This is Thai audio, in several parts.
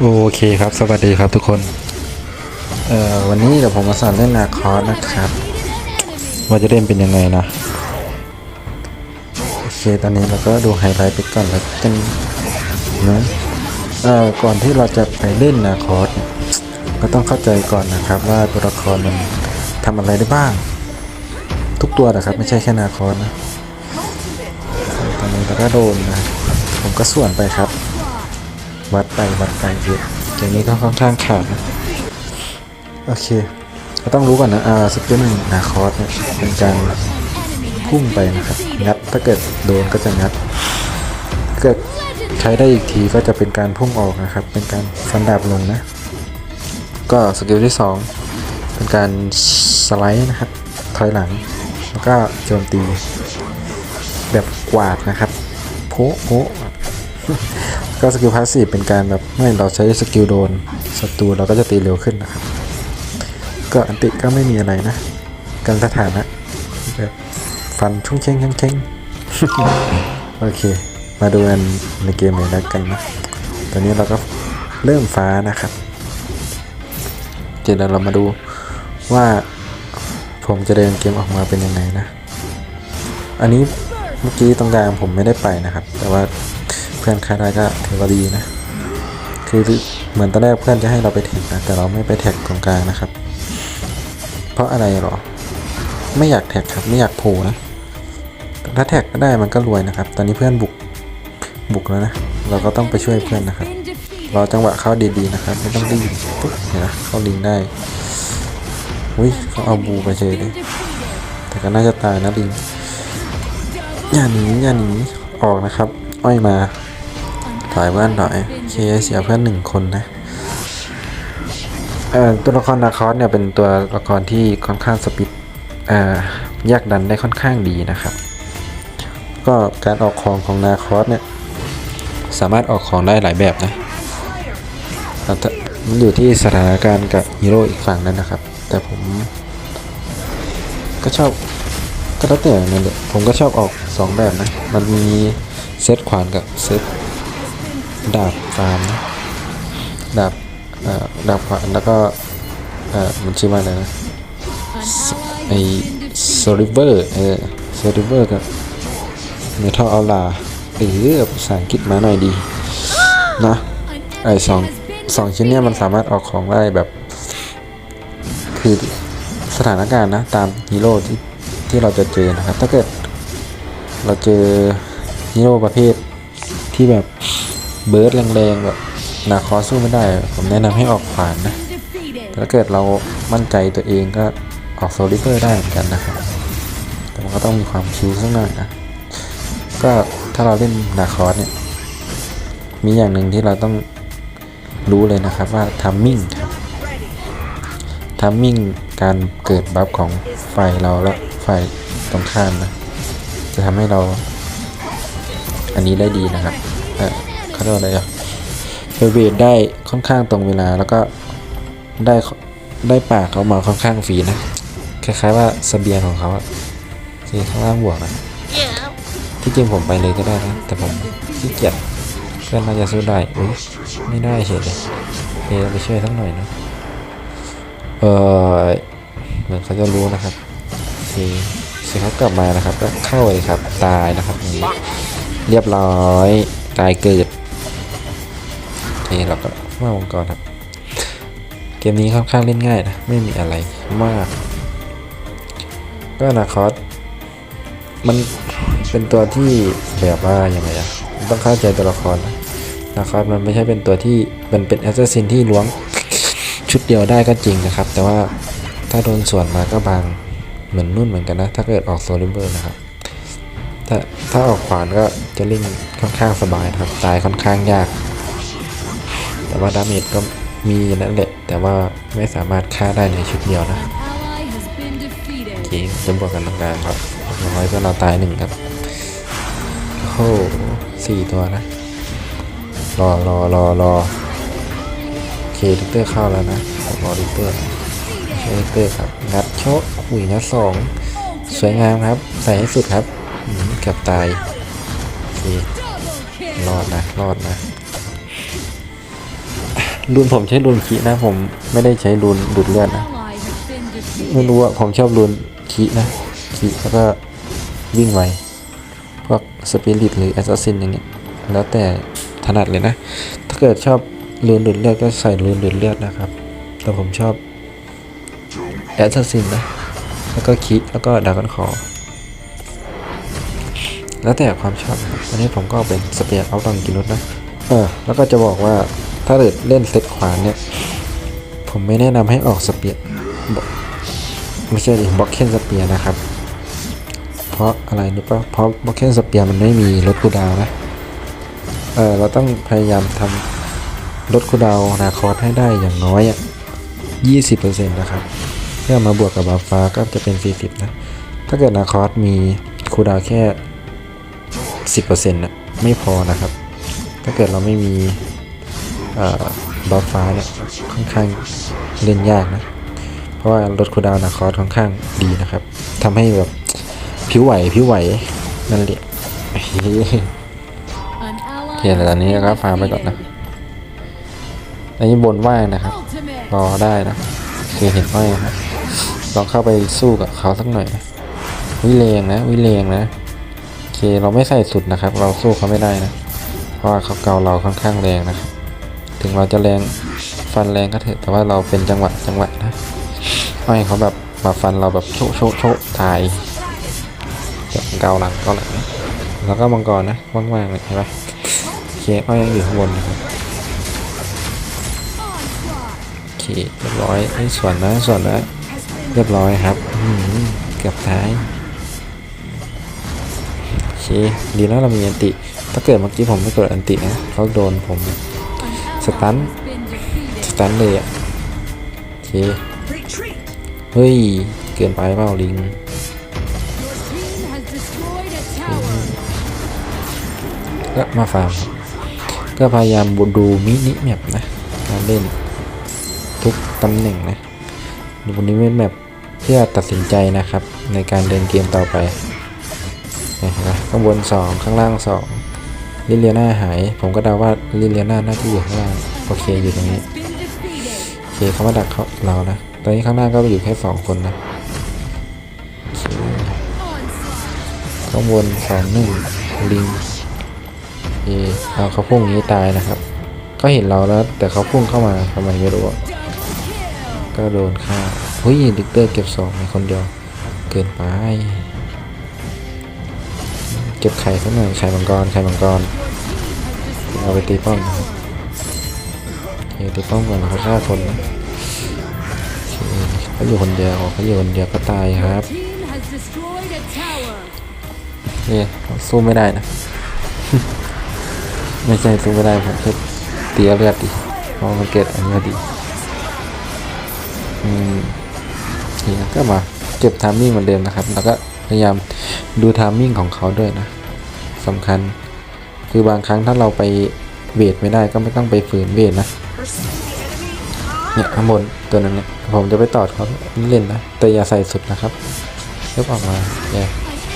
โอเคครับ สวัสดีครับทุกคน เอ่อ วันนี้เดี๋ยวผมมาสอนเล่นนาคอสนะครับ ว่าจะเล่นเป็นยังไงนะ โอเค ตอนนี้เราก็ดูไฮไลท์ไปก่อนแล้วกันนะ เอ่อ ก่อนที่เราจะไปเล่นนาคอสเนี่ยก็ต้องเข้าใจก่อนนะครับว่าตัวละครมันทำอะไรได้บ้าง ทุกตัวนะครับ ไม่ใช่แค่นาคอสนะ ตอนนี้เราก็โดนนะ ผมก็ส่วนไปครับ วัดไปวัดไปเยอะเกมนี้ก็ค่อนข้างขาดนะโอเคก็ต้องรู้ก่อนนะอ่าสกิลหนึ่งนาคอสเนี่ยเป็นการพุ่งไปนะครับ งัดถ้าเกิดโดนก็จะงัด เกิดใช้ได้อีกทีก็จะเป็นการพุ่งออกนะครับ เป็นการฟันดาบลงนะ ก็สกิลที่สองเป็นการสไลด์นะครับ ถอยหลัง แล้วก็โจมตี แบบกวาดนะครับโพโพ ก็สกิลพาสซีฟเป็นการแบบเมื่อเราใช้สกิลโดนศัตรูเราก็จะตีเร็วขึ้นนะครับ ก็อันติก็ไม่มีอะไรนะ กันสถานะแบบฟันชุ่งเชงช่งเชงโอเค มาดูกันในเกมเลยแล้วกันนะตอนนี้เราก็เริ่มฟ้านะครับเดี๋ยวเรามาดูว่าผมจะเดินเกมออกมาเป็นยังไงนะ อันนี้เมื่อกี้ตรงกลางผมไม่ได้ไปนะครับ แต่ว่า พื่อนคาได้ก็ถือว่าดีนะ คือเหมือนตอนแรกเพื่อนจะให้เราไปแท็กนะแต่เราไม่ไปแท็กตรงกลางนะครับ เพราะอะไรหรอ ไม่อยากแท็กครับไม่อยากโผล่นะถ้าแท็กก็ได้มันก็รวยนะครับ ตอนนี้เพื่อนบุกบุกแล้วนะ เราก็ต้องไปช่วยเพื่อนนะครับรอจังหวะเข้าดีๆนะครับไม่ต้องรีบปุ๊บเห็นนะเข้าลิงได้อุ้ยเขาเอาบูไปเฉยเลยแต่ก็น่าจะตายนะลิงอย่าหนีอย่าหนีออกนะครับ อ้อยมา ถอยเพื่อนถอยเคเสียเพื่อนหนึ่งคนนะตัวละครนาคอสเนี่ยเป็นตัวละครที่ค่อนข้างสปีดเอ่อแยกดันได้ค่อนข้างดีนะครับ ก็การออกของของนาคอสเนี่ยสามารถออกของได้หลายแบบนะมันอยู่ที่สถานการณ์กับฮีโร่อีกฝั่งนั้นนะครับ แต่ผมก็ชอบก็แล้วแต่นั่นแหละผมก็ชอบออกสองแบบนะ มันมีเซตขวานกับเซต ดาบฟาร์มนดาบเอ่อดาบขวานแล้วก็เอ่อมันชื่อว่าอะไรนะไอโซลิเวอร์เออโซลิเวอร์กับเมทัลเอาลาเออภาษาอังกฤษมาหน่อยดีนะไอสองสองชิ้นเนี้ยมันสามารถออกของได้แบบ คือสถานการณ์นะ ตามฮีโร่ที่ที่เราจะเจอนะครับ ถ้าเกิดเราเจอฮีโร่ประเภทที่แบบ เบิร์ดแรงๆแบบนาคอสู้ไม่ได้ ผมแนะนำให้ออกขวานนะถ้าเกิดเรามั่นใจตัวเองก็ออกโซลิเวอร์ได้เหมือนกันนะครับ แต่มันก็ต้องมีความคิวสักหน่อยนะ ก็ถ้าเราเล่นนาคอสเนี่ย มีอย่างหนึ่งที่เราต้องรู้เลยนะครับว่าทัมมิ่งครับทัมมิ่งการเกิดบัฟของฝ่ายเราและฝ่ายตรงข้ามนะ จะทำให้เราอันนี้ได้ดีนะครับ เขาเรียกอะไรอะเวทได้ค่อนข้างตรงเวลาแล้วก็ได้ได้ปากเขามาค่อนข้างฟรีนะ คล้ายๆว่าสเบียงของเขาอะที่ข้างล่างบวกนะที่จริงผมไปเลยก็ได้นะ แต่ผมขี้เกียจเพื่อนน่าจะสู้ได้อุ้ยไม่ได้เฉยเลยเดี๋ยวเราไปช่วยสักหน่อยนะเออเหมือนเขาจะรู้นะครับโอเคสิเขากลับมานะครับ ก็เข้าเลยครับ ตายนะครับ เรียบร้อย ตายเกิด โอเคเราก็มาวงกรครับ เกมนี้ค่อนข้างเล่นง่ายนะ ไม่มีอะไรมาก ก็นาคตมันเป็นตัวที่แบบว่ายังไงอะต้องเข้าใจตัวละครนะนาคอสมันไม่ใช่เป็นตัวที่มันเป็นแอสซัสซินที่ล้วงชุดเดียวได้ก็จริงนะครับ แต่ว่าถ้าโดนส่วนมาก็บางเหมือนนุ่นเหมือนกันนะ ถ้าเกิดออกโซลิเบอร์นะครับถ้าถ้าออกขวานก็จะเล่นค่อนข้างสบายนะครับ ตายค่อนข้างยาก ว่าดาเมจก็มีนั่นแหละ แต่ว่าไม่สามารถฆ่าได้ในชุดเดียวนะโอเคจะบวกกันตรงกลางครับร้อยเพื่อเราตายหนึ่งครับโอ้โหสี่ตัวนะ รอรอรอรอโอเคลิเตอร์เข้าแล้วนะรอลิเตอร์ใช้ลิเตอร์ครับงัดโชะหุยงัดสองสวยงามครับ ใส่ให้สุดครับเกือบตายโอเครอดนะรอดนะ รุนผมใช้รุนคีนะ ผมไม่ได้ใช้รุนดูดเลือดนะ Ally has been ไม่ defeated. รู้อะผมชอบรุนคีนะคีแล้วก็วิ่งไวพวกสปิริตหรือแอสซัสซินอย่างเงี้ยแล้วแต่ถนัดเลยนะ ถ้าเกิดชอบรุนดูดเลือดก็ใส่รุนดูดเลือดนะครับ แต่ผมชอบแอสซัสซินนะแล้วก็คีแล้วก็ดากอนคอแล้วแต่ความชอบอันนี้ผมก็เอาเป็นสเปียร์เอาตังกินรถนะเออแล้วก็จะบอกว่า ถ้าเกิดเล่นเซตขวานเนี่ย ผมไม่แนะนำให้ออกสเปียร์ไม่ใช่ดิบล็อกเคนสเปียร์นะครับ เพราะอะไรรู้ปะเพราะบล็อกเคนสเปียร์มันไม่มีลดคูดาวนะ เออเราต้องพยายามทำลดคูดาวนาคอสให้ได้อย่างน้อยอะ20%นต์นะครับ เพื่อมาบวกกับบาฟ้าก็จะเป็น40นะ ถ้าเกิดนาคอสมีคูดาวแค่10%นะไม่พอนะครับ ถ้าเกิดเราไม่มี บัฟฟ้าเนี่ยค่อนข้างเล่นยากนะ เพราะว่าลดคูดาวนาคอสค่อนข้างดีนะครับทำให้แบบผิวไหวผิวไหวนั่นแหละเคแล้วตอนนี้ก็ฟาร์มไปก่อนนะอันนี้บนว่างนะครับ รอได้นะคือเห็นอ้อยนะลองเข้าไปสู้กับเขาสักหน่อยนะวิเลงนะวิเลงนะโอเคเราไม่ใส่สุดนะครับ เราสู้เขาไม่ได้นะ เพราะว่าเขาเกาเราค่อนข้างแรงนะครับ ถึงเราจะแรงฟันแรงก็เถอะแต่ว่าเราเป็นจังหวะจังหวะนะอ้อยเขาแบบมาฟันเราแบบโชะโชะโชะตายแบบเกาหลังเกาหลังแล้วก็มังกรนะว่างๆเลยเห็นปะโอเคอ้อยยังอยู่ข้างบนนะครับโอเคเรียบร้อยไอ้ยส่วนนะส่วนนะเรียบร้อยครับอืเกือบท้ายโอเคดีแล้วเรามีอันติ ถ้าเกิดเมื่อกี้ผมไม่กดอันตินะเขาโดนผม An ally Stun. has been defeated. สตันเลยอะโอเคเฮ้ย เกินไปเปล่าลิงก็มาฟาร์มครับก็พยายามดูมินิแมปนะการเล่นทุกตำแหน่งนะดูมินิแมปเพื่อตัดสินใจนะครับ ในการเดินเกมต่อไปนไหมข้างบนสองข้างล่างสอง ลิเลียนาหาย ผมก็เดาว่าลิเลียนาน่าจะอยู่ข้างล่างโอเคอยู่ตรงนี้โอเคเขามาดักเขาเรานะตอนนี้ข้างหน้าก็อยู่แค่สองคนนะข้างบนสองหนึ่งลิงโอเคเอาเขาพุ่งงนี้ตายนะครับก็เห็นเราแล้ว แต่เขาพุ่งเข้ามาทำไมไม่รู้ก็โดนฆ่าเฮ้ยดิกเตอร์เก็บสองในคนเดียวเกินไป เก็บไข่สักหน่อยไข่มังกรไข่มังกรเอาไปตีป้อมนะครับโอเคตีป้อมก่อนเขาฆ่าคนนะเขาอยู่คนเดียวเขาอยู่คนเดียวก็ตายครับเนี่ยสู้ไม่ได้นะ ไม่ใช่สู้ไม่ได้ผมแค่ตีเอาเลือดดิเพราะมันเกิดอันนี้ดีอืมนี่ก็มาเก็บทามมิ่งเหมือนเดิมนะครับ แล้วก็ พยายามดูทามมิ่งของเขาด้วยนะสำคัญ คือบางครั้งถ้าเราไปเวทไม่ได้ก็ไม่ต้องไปฝืนเวทนะเนี่ยข้างบนตัวนั้นเนี่ยผมจะไปตอดเขาเล่นนะแต่อย่าใส่สุดนะครับเลิกออกมาแย่ An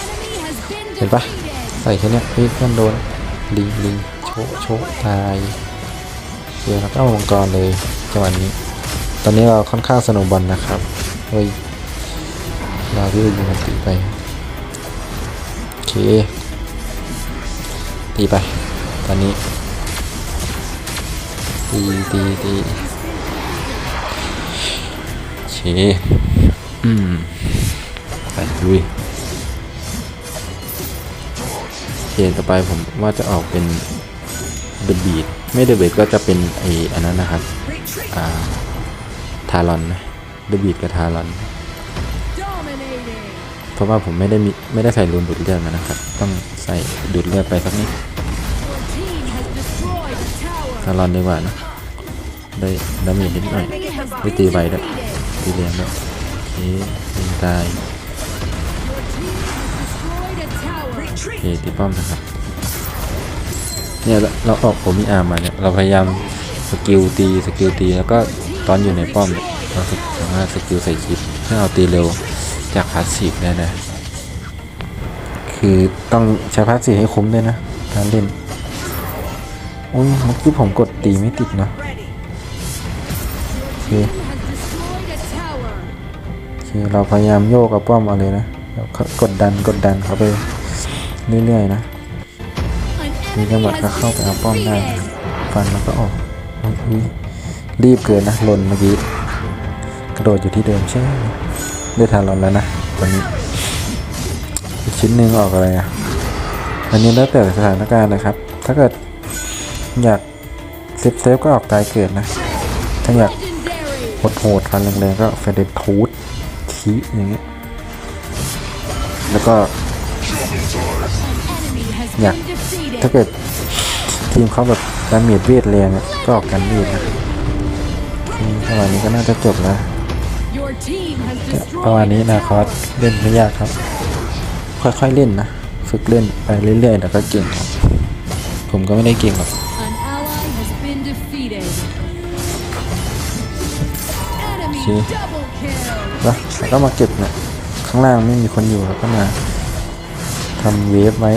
enemy has been เห็นปะใส่แค่เนี้ยพี่เพื่อนโดนลิงลิงโชโชตายเดี๋ยวเราก็เอามังกรเลยจังหวะนี้ ตอนนี้เราค่อนข้างสนุกบอลนะครับเฮ้ยเราพี่ยิงมันตีไป เคตีไป ตอนนี้ตีตีตีโอเคอืมไปลุยเคต่อไปผมว่าจะออกเป็นเดอะบีดไม่เดอะบีดก็จะเป็นไออันนั้นนะครับ อ่า ทารอนนะเดอะบีดกับทารอน เพราะว่าผมไม่ได้มีไม่ได้ใส่รูนดูดเลือดมานะครับ ต้องใส่ดูดเลือดไปสักนิด Your team has destroyed a tower. ทารอนดีกว่านะได้ดามจนิดหน่อยได้ตีไวด้วยตีเรียงด้วยโอเคยิงตายโอเคตีป้อมนะครับเนี่ยเราออกผมมีอาร์มาเนี่ยเราพยายามสกิลตีสกิลตีแล้วก็ตอนอยู่ในป้อมเนี่ยเราสามารถสกิลใส่คลิปเพื่อเอาตีเร็ว จากพาสซีฟได้นะ คือต้องใช้พาสซีฟให้คุ้มด้วยนะการเล่นโอ้ยเมื่อกี้ผมกดตีไม่ติดเนาะ Ready! team has destroyed a tower. โอเคเราพยายามโยกกับป้อมเอาเลยนะแล้วก็กดดันกดดันเขาไปเรื่อยๆนะมีจังหวะก็เข้าไปเอาป้อมได้ฟันแล้วก็ออกรีบเกินนะหล่นเมื่อกี้กระโดดอยู่ที่เดิมใช่ไหม ได้ทานหล่นแล้วนะตอนนี้อีกชิ้นหนึ่งออกอะไรอะอันนี้แล้วแต่สถานการณ์นะครับ ถ้าเกิดอยากเซฟเซฟก็ออกตายเกิดนะ ถ้าอยากโหดโหดๆฟันแรงๆก็เฟเดทูดคีอย่างเงี้ยแล้วก็ Enemy has Yeah. been defeated. ถ้าเกิดทีมเขาแบบดาเมจเวทแรงก็ออกกันเวทนะอืมประมาณนี้ก็น่าจะจบแล้ว ประมาณ destroyed นี้ a นะคอร์ส tower. เล่นไม่ยากครับ ค่อยๆเล่นนะ ฝึกเล่นไปเรื่อยๆแล้วก็เก่งครับ ผมก็ไม่ได้เก่งหรอก An ally has been defeated. Enemy See? double kill. แล้วแล้วก็มาเก็บเนี่ยข้างล่างไม่มีคนอยู่แล้วก็มาทำเวฟไว้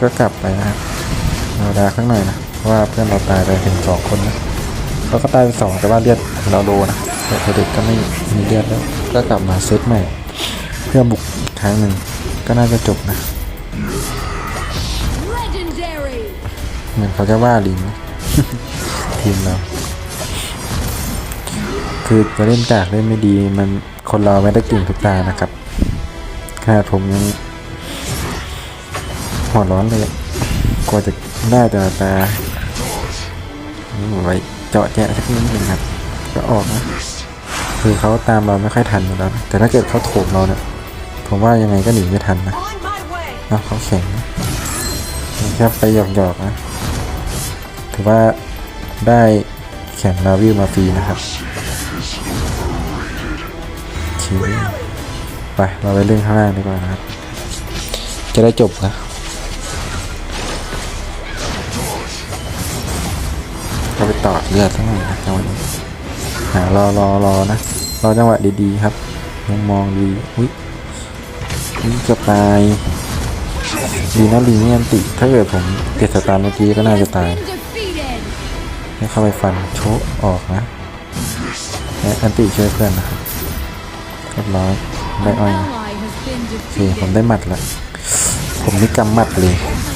ก็กลับไปนะครับเราดาข้างหน่อยนะเพราะว่าเพื่อนเราตายไปถึงสองคนนะเขาก็ตายไปสองแต่ว่าเลือดเราโดนะแต่เด็กก็ไม่มีเลือดแล้ว ก็กลับมาเซตใหม่ เพื่อบุกอีกครั้งหนึ่งก็น่าจะจบนะ Legendary. เหมือนเขาจะว่าลิงนะทีมเราคือจะเล่นกากเล่นไม่ดีมันคนเราไม่ได้เก่งทุกตานะครับขนาดผมยังหัวร้อนเลยอะกว่าจะได้แต่ละตานี่ไว้เจาะแจะสักนิดนึงครับ ก็ออกนะ คือเขาตามเราไม่ค่อยทันอยู่แล้ว แต่ถ้าเกิดเขาโถมเราเนี่ย ผมว่ายังไงก็หนีไม่ทันนะเนาะเขาแข็งนะแค่ไปหยอกๆนะ ถือว่าได้แข่งลาวิวมาฟรีนะครับชีไป เราไปเรื่องข้างล่างดีกว่านะครับ จะได้จบนะก็ไปต่อเลือดทั้งหมดนะจังหวะนี้หารอรอรอนะ อจังหวะดีๆครับมองมองดีอุ้ยเกือบตายดีนะลีนี่อันติ ถ้าเกิดผมเติดสตาร์เมื่อกี้ก็น่าจะตายให้เข้าไปฟันโชกออกนะและอันติช่วยเพื่อนนะครับเรียบร้อยได้อ้อยโอเคผมได้หมัดล้วผมนี่กำหมัดเลย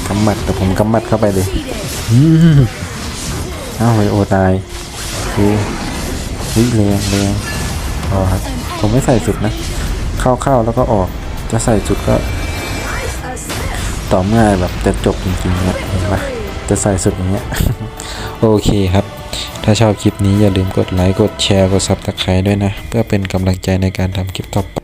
กำหมัดแต่ผมกำหมัดเข้าไปเลยอ้าวไวโอตายคือวิแรงแรง พอครับ ผมไม่ใส่สุดนะ เข้าๆแล้วก็ออก จะใส่สุดก็ต่อเมื่อแบบจะจบจริงๆเนี่ยเห็นปะจะใส่สุดอย่างเงี้ย โอเคครับ ถ้าชอบคลิปนี้อย่าลืมกดไลค์ กดแชร์ กดซับสไคร b e ด้วยนะ เพื่อเป็นกำลังใจในการทำคลิปต่อไป